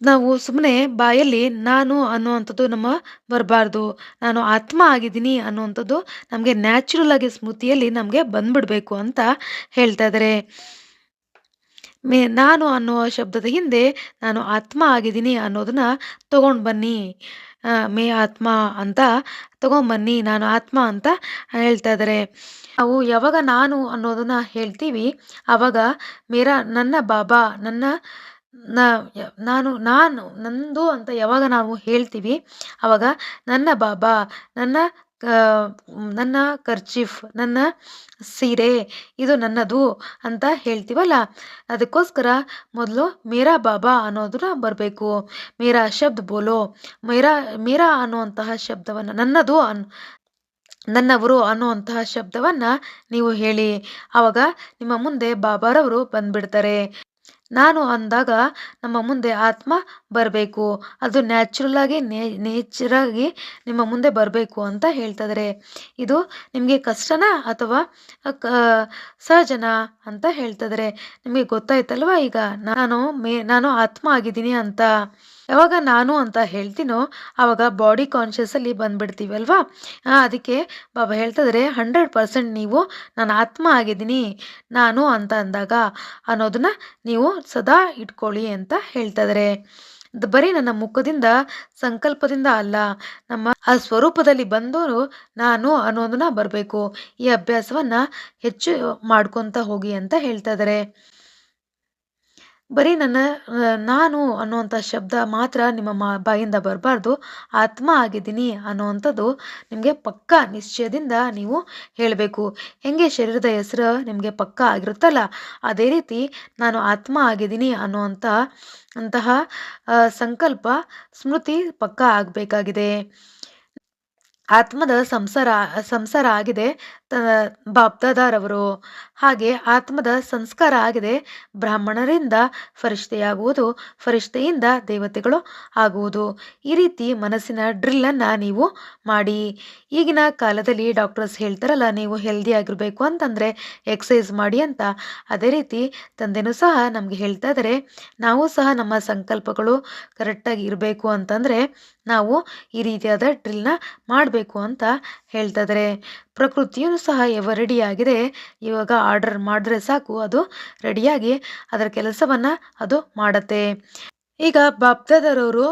ನಾವು ಸುಮ್ಮನೆ ಬಾಯಲ್ಲಿ ನಾನು ಅನ್ನುವಂಥದ್ದು ನಮ್ಮ ಬರಬಾರ್ದು. ನಾನು ಆತ್ಮ ಆಗಿದ್ದೀನಿ ಅನ್ನುವಂಥದ್ದು ನಮಗೆ ನ್ಯಾಚುರಲ್ ಆಗಿ ಸ್ಮೃತಿಯಲ್ಲಿ ನಮಗೆ ಬಂದ್ಬಿಡಬೇಕು ಅಂತ ಹೇಳ್ತಾ ಇದ್ದಾರೆ ಮೇ, ನಾನು ಅನ್ನುವ ಶಬ್ದದ ಹಿಂದೆ ನಾನು ಆತ್ಮ ಆಗಿದ್ದೀನಿ ಅನ್ನೋದನ್ನ ತಗೊಂಡು ಬನ್ನಿ ಮೇ ಆತ್ಮ ಅಂತ ತಗೊಂಬನ್ನಿ ನಾನು ಆತ್ಮ ಅಂತ ಹೇಳ್ತಾ ಇದ್ದಾರೆ ನಾವು ಯಾವಾಗ ನಾನು ಅನ್ನೋದನ್ನ ಹೇಳ್ತೀವಿ ಆವಾಗ ಮೇರಾ ನನ್ನ ಬಾಬಾ, ನನ್ನ ನ- ನಾನು ನಾನು, ನಂದು ಅಂತ ಯಾವಾಗ ನಾವು ಹೇಳ್ತೀವಿ, ಅವಾಗ ನನ್ನ ಬಾಬಾ, ನನ್ನ ನನ್ನ ಕರ್ಚೀಫ್, ನನ್ನ ಸೀರೆ, ಇದು ನನ್ನದು ಅಂತ ಹೇಳ್ತೀವಲ್ಲ? ಅದಕ್ಕೋಸ್ಕರ ಮೊದಲು ಮೇರಾ ಬಾಬಾ ಅನ್ನೋದನ್ನ ಬರಬೇಕು. ಮೇರಾ ಶಬ್ದ ಬೋಲೋ, ಮೇರಾ ಮೇರಾ ಅನ್ನುವಂತಹ ಶಬ್ದವನ್ನು, ನನ್ನದು ಅನ್, ನನ್ನವರು ಅನ್ನುವಂತಹ ಶಬ್ದವನ್ನು ನೀವು ಹೇಳಿ. ಆವಾಗ ನಿಮ್ಮ ಮುಂದೆ ಬಾಬಾರವರು ಬಂದ್ಬಿಡ್ತಾರೆ. ನಾನು ಅಂದಾಗ ನಮ್ಮ ಮುಂದೆ ಆತ್ಮ ಬರಬೇಕು. ಅದು ನ್ಯಾಚುರಲ್ ಆಗಿ ನೇ ನೇಚರಾಗಿ ನಿಮ್ಮ ಮುಂದೆ ಬರಬೇಕು ಅಂತ ಹೇಳ್ತಾ ಇದು ನಿಮಗೆ ಕಷ್ಟನಾ ಅಥವಾ ಕ, ಸಹಜನಾ ಅಂತ ಹೇಳ್ತಾ ನಿಮಗೆ ಗೊತ್ತಾಯ್ತಲ್ವಾ ಈಗ? ನಾನು ಮೇ, ನಾನು ಆತ್ಮ ಆಗಿದ್ದೀನಿ ಅಂತ. ಯಾವಾಗ ನಾನು ಅಂತ ಹೇಳ್ತೀನೋ ಆವಾಗ ಬಾಡಿ ಕಾನ್ಷಿಯಸಲ್ಲಿ ಬಂದ್ಬಿಡ್ತೀವಿ ಅಲ್ವಾ? ಅದಕ್ಕೆ ಬಾಬಾ ಹೇಳ್ತಿದ್ರೆ ಹಂಡ್ರೆಡ್ ಪರ್ಸೆಂಟ್ ನೀವು ನಾನು ಆತ್ಮ ಆಗಿದ್ದೀನಿ, ನಾನು ಅಂತ ಅಂದಾಗ ಅನ್ನೋದನ್ನ ನೀವು ಸದಾ ಇಟ್ಕೊಳ್ಳಿ ಅಂತ ಹೇಳ್ತಿದ್ರೆ. ಬರೀ ನನ್ನ ಮುಖದಿಂದ, ಸಂಕಲ್ಪದಿಂದ ಅಲ್ಲ, ನಮ್ಮ ಆ ಸ್ವರೂಪದಲ್ಲಿ ಬಂದವರು ನಾನು ಅನ್ನೋದನ್ನ ಬರಬೇಕು. ಈ ಅಭ್ಯಾಸವನ್ನು ಹೆಚ್ಚು ಮಾಡ್ಕೊತ ಹೋಗಿ ಅಂತ ಹೇಳ್ತಾ ಇದ್ದಾರೆ ಬರೀ ನನ್ನ ನಾನು ಅನ್ನುವಂಥ ಶಬ್ದ ಮಾತ್ರ ನಿಮ್ಮ ಮಾ, ಬಾಯಿಂದ ಬರಬಾರ್ದು. ಆತ್ಮ ಆಗಿದ್ದೀನಿ ಅನ್ನುವಂಥದ್ದು ನಿಮಗೆ ಪಕ್ಕ ನಿಶ್ಚಯದಿಂದ ನೀವು ಹೇಳಬೇಕು. ಹೆಂಗೆ ಶರೀರದ ಹೆಸರು ನಿಮಗೆ ಪಕ್ಕ ಆಗಿರುತ್ತಲ್ಲ, ಅದೇ ರೀತಿ ನಾನು ಆತ್ಮ ಆಗಿದ್ದೀನಿ ಅನ್ನುವಂಥ, ಅಂತಹ ಸಂಕಲ್ಪ, ಸ್ಮೃತಿ ಪಕ್ಕ ಆಗಬೇಕಾಗಿದೆ. ಆತ್ಮದ ಸಂಸಾರ ಸಂಸಾರ ಆಗಿದೆ. ಬಾಬ್ದಾದಾರವರು ಹಾಗೆ ಆತ್ಮದ ಸಂಸ್ಕಾರ ಆಗಿದೆ. ಬ್ರಾಹ್ಮಣರಿಂದ ಫರಿಷ್ಠೆಯಾಗುವುದು, ಫರಿಷ್ಠೆಯಿಂದ ದೇವತೆಗಳು ಆಗುವುದು. ಈ ರೀತಿ ಮನಸ್ಸಿನ ಡ್ರಿಲ್ಲನ್ನು ನೀವು ಮಾಡಿ. ಈಗಿನ ಕಾಲದಲ್ಲಿ ಡಾಕ್ಟರ್ಸ್ ಹೇಳ್ತಾರಲ್ಲ, ನೀವು ಹೆಲ್ದಿ ಆಗಿರಬೇಕು ಅಂತಂದರೆ ಎಕ್ಸಸೈಸ್ ಮಾಡಿ ಅಂತ. ಅದೇ ರೀತಿ ತಂದೆನೂ ಸಹ ನಮಗೆ ಹೇಳ್ತಾ ಇದ್ದಾರೆ ನಾವು ಸಹ ನಮ್ಮ ಸಂಕಲ್ಪಗಳು ಕರೆಕ್ಟಾಗಿ ಇರಬೇಕು ಅಂತಂದರೆ ನಾವು ಈ ರೀತಿಯಾದ ಡ್ರಿಲ್ನ ಮಾಡಬೇಕು ಅಂತ ಹೇಳ್ತಾ ಇದ್ದಾರೆ ಪ್ರಕೃತಿಯೂ ಸಹ ಇವ ರೆಡಿಯಾಗಿದೆ ಇವಾಗ ಆರ್ಡರ್ ಮಾಡಿದ್ರೆ ಸಾಕು, ಅದು ರೆಡಿಯಾಗಿ ಅದರ ಕೆಲಸವನ್ನು ಅದು ಮಾಡುತ್ತೆ. ಈಗ ಬಾಬ್ದಾದರವರು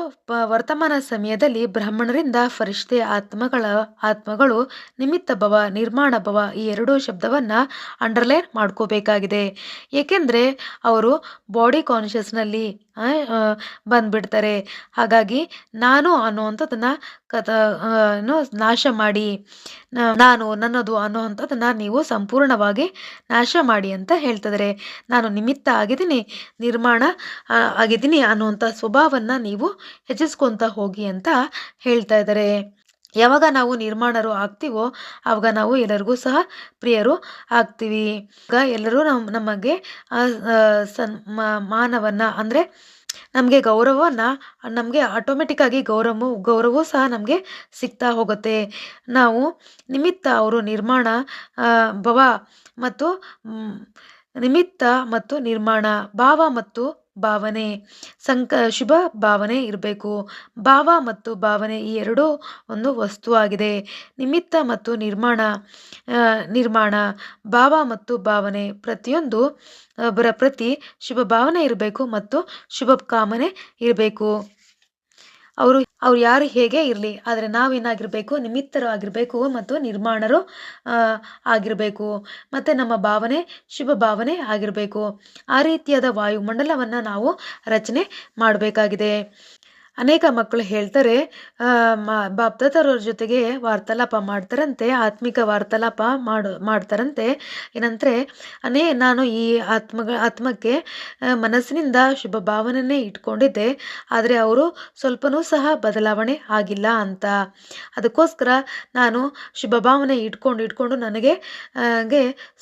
ವರ್ತಮಾನ ಸಮಯದಲ್ಲಿ ಬ್ರಾಹ್ಮಣರಿಂದ ಫರಿಷ್ಠೆ ಆತ್ಮಗಳ, ಆತ್ಮಗಳು ನಿಮಿತ್ತ ಭವ, ನಿರ್ಮಾಣ ಭವ ಈ ಎರಡೂ ಶಬ್ದವನ್ನು ಅಂಡರ್ಲೈನ್ ಮಾಡ್ಕೋಬೇಕಾಗಿದೆ. ಏಕೆಂದರೆ ಅವರು ಬಾಡಿ ಕಾನ್ಷಿಯಸ್ನಲ್ಲಿ ಬಂದ್ಬಿಡ್ತಾರೆ. ಹಾಗಾಗಿ ನಾನು ಅನ್ನುವಂಥದ್ದನ್ನ ಕಥ ನಾಶ ಮಾಡಿ ನಾನು ನನ್ನದು ಅನ್ನುವಂಥದ್ದನ್ನ ನೀವು ಸಂಪೂರ್ಣವಾಗಿ ನಾಶ ಮಾಡಿ ಅಂತ ಹೇಳ್ತಿದ್ದಾರೆ. ನಾನು ನಿಮಿತ್ತ ಆಗಿದ್ದೀನಿ, ನಿರ್ಮಾಣ ಆಗಿದ್ದೀನಿ ಅನ್ನುವಂಥ ಸ್ವಭಾವವನ್ನು ನೀವು ಹೆಚ್ಚಿಸ್ಕೊತ ಹೋಗಿ ಅಂತ ಹೇಳ್ತಾ ಇದ್ದಾರೆ. ಯಾವಾಗ ನಾವು ನಿರ್ಮಾಣರು ಆಗ್ತೀವೋ ಆವಾಗ ನಾವು ಎಲ್ಲರಿಗೂ ಸಹ ಪ್ರಿಯರು ಆಗ್ತೀವಿ. ಈಗ ಎಲ್ಲರೂ ನಮ್ಮ ನಮಗೆ ಸನ್ ಮಾನವನ್ನ ಅಂದರೆ ನಮಗೆ ಗೌರವವನ್ನು, ನಮಗೆ ಆಟೋಮೆಟಿಕ್ಕಾಗಿ ಗೌರವ ಗೌರವವೂ ಸಹ ನಮಗೆ ಸಿಗ್ತಾ ಹೋಗುತ್ತೆ. ನಾವು ನಿಮಿತ್ತ ಅವರು ನಿರ್ಮಾಣ ಭವ ಮತ್ತು ನಿಮಿತ್ತ ಮತ್ತು ನಿರ್ಮಾಣ, ಭಾವ ಮತ್ತು ಭಾವನೆ, ಸಂಕ, ಶುಭ ಭಾವನೆ ಇರಬೇಕು. ಭಾವ ಮತ್ತು ಭಾವನೆ ಈ ಎರಡೂ ಒಂದು ವಸ್ತುವಾಗಿದೆ ನಿಮಿತ್ತ ಮತ್ತು ನಿರ್ಮಾಣ ನಿರ್ಮಾಣ, ಭಾವ ಮತ್ತು ಭಾವನೆ ಪ್ರತಿಯೊಂದು ಒಬ್ಬರ ಪ್ರತಿ ಶುಭ ಭಾವನೆ ಇರಬೇಕು ಮತ್ತು ಶುಭ ಕಾಮನೆ ಇರಬೇಕು. ಅವರು, ಅವ್ರು ಯಾರು ಹೇಗೆ ಇರಲಿ, ಆದರೆ ನಾವೇನಾಗಿರಬೇಕು, ನಿಮಿತ್ತರು ಆಗಿರಬೇಕು ಮತ್ತು ನಿರ್ಮಾಣರು ಆಗಿರಬೇಕು. ಮತ್ತು ನಮ್ಮ ಭಾವನೆ, ಶುಭ ಭಾವನೆ ಆಗಿರಬೇಕು. ಆ ರೀತಿಯಾದ ವಾಯುಮಂಡಲವನ್ನು ನಾವು ರಚನೆ ಮಾಡಬೇಕಾಗಿದೆ. ಅನೇಕ ಮಕ್ಕಳು ಹೇಳ್ತಾರೆ ಬಾಪ್ದಾದರವ್ರ ಜೊತೆಗೆ ವಾರ್ತಾಲಾಪ ಮಾಡ್ತಾರಂತೆ, ಆತ್ಮಿಕ ವಾರ್ತಾಲಾಪ ಮಾಡು, ಮಾಡ್ತಾರಂತೆ. ಏನಂದರೆ, ಅನೇ, ನಾನು ಈ ಆತ್ಮ ಆತ್ಮಕ್ಕೆ ಮನಸ್ಸಿನಿಂದ ಶುಭ ಭಾವನೆಯೇ ಇಟ್ಕೊಂಡಿದ್ದೆ. ಆದರೆ ಅವರು ಸ್ವಲ್ಪನೂ ಸಹ ಬದಲಾವಣೆ ಆಗಿಲ್ಲ ಅಂತ. ಅದಕ್ಕೋಸ್ಕರ ನಾನು ಶುಭ ಭಾವನೆ ಇಟ್ಕೊಂಡು ಇಟ್ಕೊಂಡು ನನಗೆ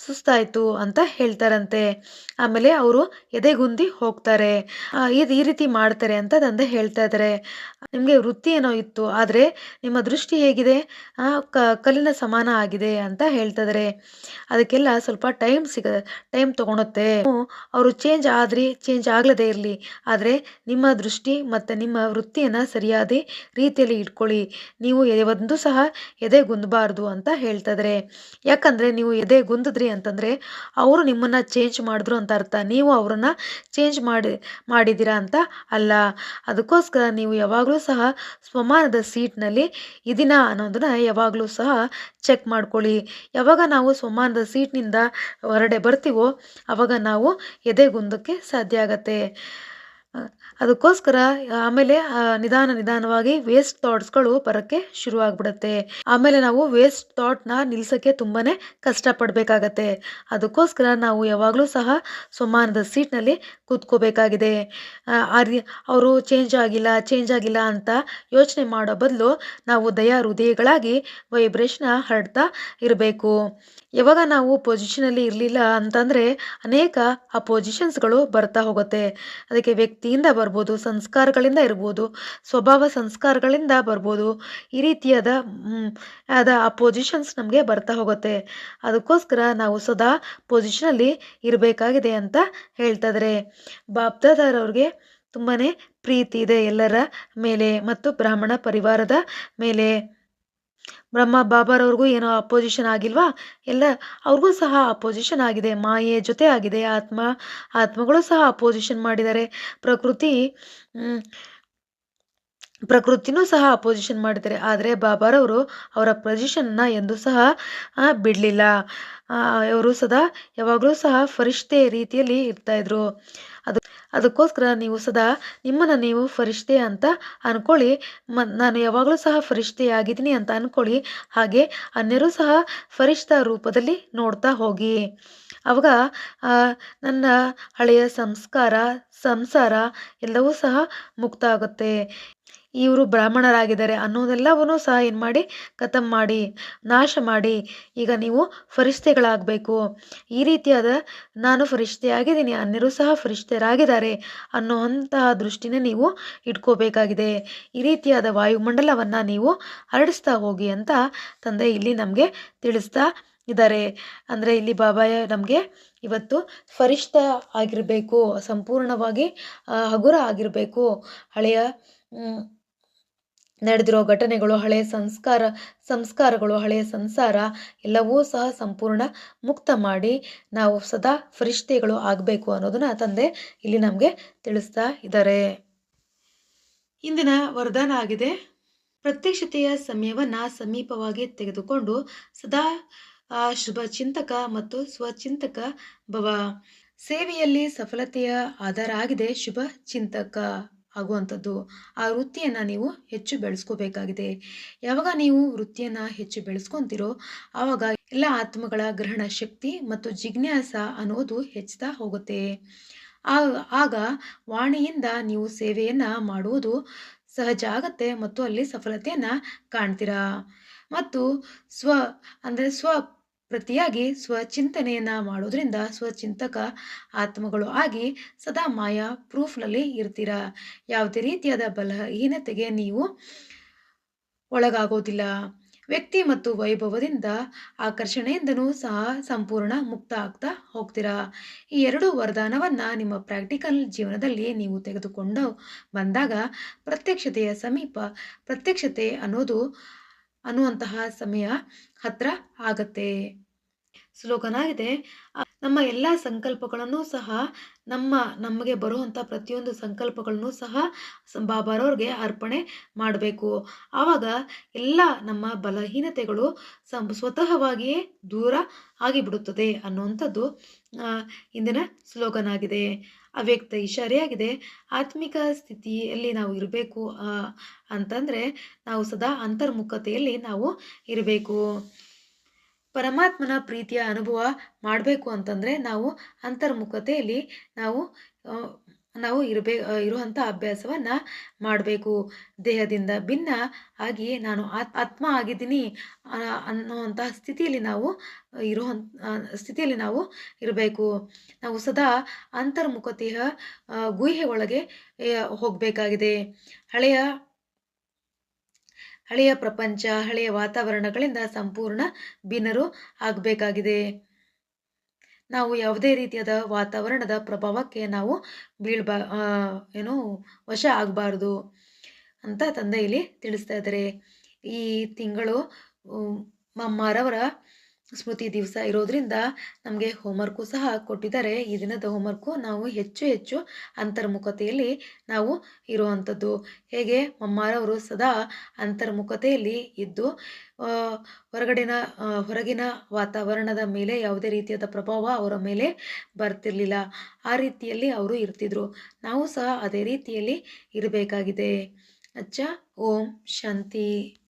ಸುಸ್ತಾಯಿತು ಅಂತ ಹೇಳ್ತಾರಂತೆ. ಆಮೇಲೆ ಅವರು ಎದೆಗುಂದಿ ಹೋಗ್ತಾರೆ. ಇದು ಈ ರೀತಿ ಮಾಡ್ತಾರೆ ಅಂತ ತಂದೆ ಹೇಳ್ತಾ ಇದ್ದಾರೆ. ನಿಮಗೆ ವೃತ್ತಿ ಏನೋ ಇತ್ತು, ಆದರೆ ನಿಮ್ಮ ದೃಷ್ಟಿ ಹೇಗಿದೆ? ಕಲ್ಲಿನ ಸಮಾನ ಆಗಿದೆ ಅಂತ ಹೇಳ್ತಿದ್ರೆ ಅದಕ್ಕೆಲ್ಲ ಸ್ವಲ್ಪ ಟೈಮ್ ಸಿಗ, ಟೈಮ್ ತೊಗೊಳುತ್ತೆ. ಅವರು ಚೇಂಜ್ ಆದ್ರಿ, ಚೇಂಜ್ ಆಗ್ಲದೇ ಇರಲಿ. ಆದರೆ ನಿಮ್ಮ ದೃಷ್ಟಿ ಮತ್ತು ನಿಮ್ಮ ವೃತ್ತಿಯನ್ನು ಸರಿಯಾದ ರೀತಿಯಲ್ಲಿ ಇಟ್ಕೊಳ್ಳಿ. ನೀವು ಒಂದು ಸಹ ಎದೆ ಗುಂದಬಾರ್ದು ಅಂತ ಹೇಳ್ತಿದ್ರೆ ಯಾಕಂದರೆ ನೀವು ಎದೆ ಗುಂದಿದ್ರಿ ಅಂತಂದರೆ ಅವರು ನಿಮ್ಮನ್ನು ಚೇಂಜ್ ಮಾಡಿದ್ರು ಅಂತ ಅರ್ಥ. ನೀವು ಅವರನ್ನು ಚೇಂಜ್ ಮಾಡಿ, ಮಾಡಿದ್ದೀರಾ ಅಂತ ಅಲ್ಲ. ಅದಕ್ಕೋಸ್ಕರ ನೀವು ಯಾವಾಗಲೂ ಸಹ ಸ್ವಮಾನದ ಸೀಟ್ನಲ್ಲಿ ಇದೀನಾ ಅನ್ನೋದನ್ನ ಯಾವಾಗಲೂ ಸಹ ಚೆಕ್ ಮಾಡ್ಕೊಳ್ಳಿ. ಯಾವಾಗ ನಾವು ಸ್ವಮಾನದ ಸೀಟ್ನಿಂದ ಹೊರಡೆ ಬರ್ತೀವೋ ಅವಾಗ ನಾವು ಎದೆಗುಂದಕ್ಕೆ ಸಾಧ್ಯ ಆಗತ್ತೆ. ಅದಕ್ಕೋಸ್ಕರ ಆಮೇಲೆ ನಿಧಾನ ನಿಧಾನವಾಗಿ ವೇಸ್ಟ್ ಥಾಟ್ಸ್ಗಳು ಬರೋಕ್ಕೆ ಶುರು ಆಗ್ಬಿಡುತ್ತೆ ಆಮೇಲೆ ನಾವು ವೇಸ್ಟ್ ಥಾಟ್ನ ನಿಲ್ಸೋಕ್ಕೆ ತುಂಬಾನೇ ಕಷ್ಟಪಡಬೇಕಾಗತ್ತೆ. ಅದಕ್ಕೋಸ್ಕರ ನಾವು ಯಾವಾಗಲೂ ಸಹ ಸಮಾನದ ಸೀಟ್ನಲ್ಲಿ ಕೂತ್ಕೋಬೇಕಾಗಿದೆ. ಅವರು ಚೇಂಜ್ ಆಗಿಲ್ಲ ಚೇಂಜ್ ಆಗಿಲ್ಲ ಅಂತ ಯೋಚನೆ ಮಾಡೋ ಬದಲು ನಾವು ದಯಾ ಹೃದಯಗಳಾಗಿ ವೈಬ್ರೇಷನ್ ಹರಡ್ತಾ ಇರಬೇಕು. ಯಾವಾಗ ನಾವು ಪೊಸಿಷನಲ್ಲಿ ಇರಲಿಲ್ಲ ಅಂತಂದರೆ ಅನೇಕ ಆ ಪೊಸಿಷನ್ಸ್ಗಳು ಬರ್ತಾ ಹೋಗುತ್ತೆ. ಅದಕ್ಕೆ ವ್ಯಕ್ತಿಯಿಂದ ಬರ್ಬೋದು, ಸಂಸ್ಕಾರಗಳಿಂದ ಇರ್ಬೋದು, ಸ್ವಭಾವ ಸಂಸ್ಕಾರಗಳಿಂದ ಬರ್ಬೋದು, ಈ ರೀತಿಯಾದ ಆದ ಪೊಸಿಷನ್ಸ್ ನಮಗೆ ಬರ್ತಾ ಹೋಗುತ್ತೆ. ಅದಕ್ಕೋಸ್ಕರ ನಾವು ಸದಾ ಪೊಸಿಷನಲ್ಲಿ ಇರಬೇಕಾಗಿದೆ ಅಂತ ಹೇಳ್ತಿದ್ರೆ ಬಾಬ್ದಾದಾರವ್ರಿಗೆ ತುಂಬಾ ಪ್ರೀತಿ ಇದೆ ಎಲ್ಲರ ಮೇಲೆ ಮತ್ತು ಬ್ರಾಹ್ಮಣ ಪರಿವಾರದ ಮೇಲೆ. ಬ್ರಹ್ಮ ಬಾಬಾರವ್ರಿಗೂ ಏನೋ ಅಪೋಸಿಷನ್ ಆಗಿಲ್ವಾ? ಎಲ್ಲ ಅವ್ರಿಗೂ ಸಹ ಅಪೋಸಿಷನ್ ಆಗಿದೆ. ಮಾಯೆ ಜೊತೆ ಆಗಿದೆ. ಆತ್ಮ, ಆತ್ಮಗಳು ಸಹ ಅಪೋಸಿಷನ್ ಮಾಡಿದ್ದಾರೆ. ಪ್ರಕೃತಿ ಪ್ರಕೃತಿನೂ ಸಹ ಅಪೋಸಿಷನ್ ಮಾಡಿದ್ದಾರೆ. ಆದರೆ ಬಾಬಾರವರು ಅವರ ಪೊಸಿಷನ್ನ ಎಂದೂ ಸಹ ಬಿಡಲಿಲ್ಲ. ಅವರು ಸದಾ ಯಾವಾಗಲೂ ಸಹ ಫರಿಷ್ಠೆ ರೀತಿಯಲ್ಲಿ ಇರ್ತಾಯಿದ್ರು ಅದಕ್ಕೋಸ್ಕರ ನೀವು ಸದಾ ನಿಮ್ಮನ್ನು ನೀವು ಫರಿಷ್ಠೆ ಅಂತ ಅಂದ್ಕೊಳ್ಳಿ ಮ, ನಾನು ಯಾವಾಗಲೂ ಸಹ ಫರಿಷ್ಠೆ ಆಗಿದ್ದೀನಿ ಅಂತ ಅಂದ್ಕೊಳ್ಳಿ ಹಾಗೆ ಅನ್ಯರೂ ಸಹ ಫರಿಷ್ಠ ರೂಪದಲ್ಲಿ ನೋಡ್ತಾ ಹೋಗಿ. ಅವಾಗ ನನ್ನ ಹಳೆಯ ಸಂಸ್ಕಾರ, ಸಂಸಾರ ಎಲ್ಲವೂ ಸಹ ಮುಕ್ತ ಆಗುತ್ತೆ ಇವರು ಬ್ರಾಹ್ಮಣರಾಗಿದ್ದಾರೆ ಅನ್ನೋದೆಲ್ಲವನ್ನೂ ಸಹ ಏನು ಮಾಡಿ ಖತಮ್ ಮಾಡಿ, ನಾಶ ಮಾಡಿ. ಈಗ ನೀವು ಫರಿಷ್ಠೆಗಳಾಗಬೇಕು ಈ ರೀತಿಯಾದ ನಾನು ಫರಿಷ್ಠೆಯಾಗಿದ್ದೀನಿ ಅನ್ಯರು ಸಹ ಫರಿಷ್ಠರಾಗಿದ್ದಾರೆ ಅನ್ನುವಂತಹ ದೃಷ್ಟಿನೇ ನೀವು ಇಟ್ಕೋಬೇಕಾಗಿದೆ. ಈ ರೀತಿಯಾದ ವಾಯುಮಂಡಲವನ್ನು ನೀವು ಹರಡಿಸ್ತಾ ಹೋಗಿ ಅಂತ ತಂದೆ ಇಲ್ಲಿ ನಮಗೆ ತಿಳಿಸ್ತಾ ಇದ್ದಾರೆ. ಅಂದರೆ ಇಲ್ಲಿ ಬಾಬಾಯ ನಮಗೆ ಇವತ್ತು ಫರಿಷ್ಠ ಆಗಿರಬೇಕು, ಸಂಪೂರ್ಣವಾಗಿ ಹಗುರ ಆಗಿರಬೇಕು. ಹಳೆಯ ನಡೆದಿರೋ ಘಟನೆಗಳು ಹಳೆಯ ಸಂಸ್ಕಾರ, ಸಂಸ್ಕಾರಗಳು ಹಳೆಯ ಸಂಸಾರ, ಎಲ್ಲವೂ ಸಹ ಸಂಪೂರ್ಣ ಮುಕ್ತ ಮಾಡಿ ನಾವು ಸದಾ ಫರಿಷ್ಠೆಗಳು ಆಗಬೇಕು ಅನ್ನೋದನ್ನ ತಂದೆ ಇಲ್ಲಿ ನಮಗೆ ತಿಳಿಸ್ತಾ ಇದ್ದಾರೆ. ಇಂದಿನ ವರದಾನ ಆಗಿದೆ. ಪ್ರತ್ಯಕ್ಷತೆಯ ಸಮಯವನ್ನು ಸಮೀಪವಾಗಿ ತೆಗೆದುಕೊಂಡು ಸದಾ ಶುಭ ಚಿಂತಕ ಮತ್ತು ಸ್ವಚಿಂತಕ ಭವ. ಸೇವೆಯಲ್ಲಿ ಸಫಲತೆಯ ಆಧಾರ ಆಗಿದೆ ಶುಭ ಚಿಂತಕ. ಆಗುವಂಥದ್ದು. ಆ ವೃತ್ತಿಯನ್ನು ನೀವು ಹೆಚ್ಚು ಬೆಳೆಸ್ಕೋಬೇಕಾಗಿದೆ. ಯಾವಾಗ ನೀವು ವೃತ್ತಿಯನ್ನು ಹೆಚ್ಚು ಬೆಳೆಸ್ಕೊತಿರೋ ಆವಾಗ ಎಲ್ಲ ಆತ್ಮಗಳ ಗ್ರಹಣ ಶಕ್ತಿ ಮತ್ತು ಜಿಜ್ಞಾಸ ಅನ್ನೋದು ಹೆಚ್ಚುತ್ತಾ ಹೋಗುತ್ತೆ. ಆಗ ವಾಣಿಯಿಂದ ನೀವು ಸೇವೆಯನ್ನು ಮಾಡುವುದು ಸಹಜ ಆಗತ್ತೆ ಮತ್ತು ಅಲ್ಲಿ ಸಫಲತೆಯನ್ನು ಕಾಣ್ತೀರಾ. ಮತ್ತು ಸ್ವ, ಅಂದರೆ ಸ್ವ ಪ್ರತಿಯಾಗಿ ಸ್ವಚಿಂತನೆಯನ್ನು ಮಾಡೋದ್ರಿಂದ ಸ್ವಚಿಂತಕ ಆತ್ಮಗಳು ಆಗಿ ಸದಾ ಮಾಯಾ ಪ್ರೂಫ್ನಲ್ಲಿ ಇರ್ತೀರ? ಯಾವುದೇ ರೀತಿಯಾದ ಬಲಹೀನತೆಗೆ ನೀವು ಒಳಗಾಗೋದಿಲ್ಲ. ವ್ಯಕ್ತಿ ಮತ್ತು ವೈಭವದಿಂದ ಆಕರ್ಷಣೆಯಿಂದನೂ ಸಹ ಸಂಪೂರ್ಣ ಮುಕ್ತ ಆಗ್ತಾ ಹೋಗ್ತೀರಾ? ಈ ಎರಡು ವರದಾನವನ್ನು ನಿಮ್ಮ ಪ್ರಾಕ್ಟಿಕಲ್ ಜೀವನದಲ್ಲಿ ನೀವು ತೆಗೆದುಕೊಂಡು ಬಂದಾಗ ಪ್ರತ್ಯಕ್ಷತೆಯ ಸಮೀಪ, ಪ್ರತ್ಯಕ್ಷತೆ ಅನ್ನೋದು ಅನ್ನುವಂತಹ ಸಮಯ ಹತ್ರ ಆಗತ್ತೆ. ಸ್ಲೋಗನ್ ಆಗಿದೆ ನಮ್ಮ ಎಲ್ಲ ಸಂಕಲ್ಪಗಳನ್ನು ಸಹ ನಮ್ಮ, ನಮಗೆ ಬರುವಂಥ ಪ್ರತಿಯೊಂದು ಸಂಕಲ್ಪಗಳನ್ನು ಸಹ ಬಾಬಾರವ್ರಿಗೆ ಅರ್ಪಣೆ ಮಾಡಬೇಕು. ಆವಾಗ ಎಲ್ಲ ನಮ್ಮ ಬಲಹೀನತೆಗಳು ಸ್ವತಃವಾಗಿಯೇ ದೂರ ಆಗಿಬಿಡುತ್ತದೆ ಅನ್ನುವಂಥದ್ದು ಇಂದಿನ ಸ್ಲೋಗನ್ ಆಗಿದೆ ಅವ್ಯಕ್ತ ಇಶಾರೆಯಾಗಿದೆ ಆತ್ಮಿಕ ಸ್ಥಿತಿಯಲ್ಲಿ ನಾವು ಇರಬೇಕು ಅಂತಂದರೆ ನಾವು ಸದಾ ಅಂತರ್ಮುಖತೆಯಲ್ಲಿ ನಾವು ಇರಬೇಕು. ಪರಮಾತ್ಮನ ಪ್ರೀತಿಯ ಅನುಭವ ಮಾಡಬೇಕು ಅಂತಂದರೆ ನಾವು ಅಂತರ್ಮುಖತೆಯಲ್ಲಿ ನಾವು ನಾವು ಇರಬೇ ಇರುವಂಥ ಅಭ್ಯಾಸವನ್ನು ಮಾಡಬೇಕು. ದೇಹದಿಂದ ಭಿನ್ನ ಆಗಿ ನಾನು ಆತ್ಮ ಆಗಿದ್ದೀನಿ ಅನ್ನುವಂತಹ ಸ್ಥಿತಿಯಲ್ಲಿ ನಾವು ಇರುವಂಥ ಸ್ಥಿತಿಯಲ್ಲಿ ನಾವು ಇರಬೇಕು. ನಾವು ಸದಾ ಅಂತರ್ಮುಖತೆಯ ಗುಹೆ ಒಳಗೆ ಹೋಗಬೇಕಾಗಿದೆ. ಹಳೆಯ ಹಳೆಯ ಪ್ರಪಂಚ, ಹಳೆಯ ವಾತಾವರಣಗಳಿಂದ ಸಂಪೂರ್ಣ ಭಿನ್ನರು ಆಗಬೇಕಾಗಿದೆ. ನಾವು ಯಾವುದೇ ರೀತಿಯಾದ ವಾತಾವರಣದ ಪ್ರಭಾವಕ್ಕೆ ನಾವು ಬೀಳ್ಬಾ ಏನು, ವಶ ಆಗಬಾರ್ದು ಅಂತ ತಂದೆ ಇಲ್ಲಿ ತಿಳಿಸ್ತಾ ಇದ್ದಾರೆ. ಈ ತಿಂಗಳು ಮಮ್ಮಾರವರ ಸ್ಮೃತಿ ದಿವಸ ಇರೋದ್ರಿಂದ ನಮಗೆ ಹೋಮ್ವರ್ಕು ಸಹ ಕೊಟ್ಟಿದ್ದಾರೆ. ಈ ದಿನದ ಹೋಮ್ವರ್ಕು ನಾವು ಹೆಚ್ಚು ಹೆಚ್ಚು ಅಂತರ್ಮುಖತೆಯಲ್ಲಿ ನಾವು ಇರುವಂಥದ್ದು ಹೇಗೆ? ಮಮ್ಮಾರವರು ಸದಾ ಅಂತರ್ಮುಖತೆಯಲ್ಲಿ ಇದ್ದು ಹೊರಗಡಿನ ಹೊರಗಿನ ವಾತಾವರಣದ ಮೇಲೆ ಯಾವುದೇ ರೀತಿಯಾದ ಪ್ರಭಾವ ಅವರ ಮೇಲೆ ಬರ್ತಿರಲಿಲ್ಲ. ಆ ರೀತಿಯಲ್ಲಿ ಅವರು ಇರ್ತಿದ್ರು. ನಾವು ಸಹ ಅದೇ ರೀತಿಯಲ್ಲಿ ಇರಬೇಕಾಗಿದೆ. ಅಚ್ಚ, ಓಂ, ಶಾಂತಿ.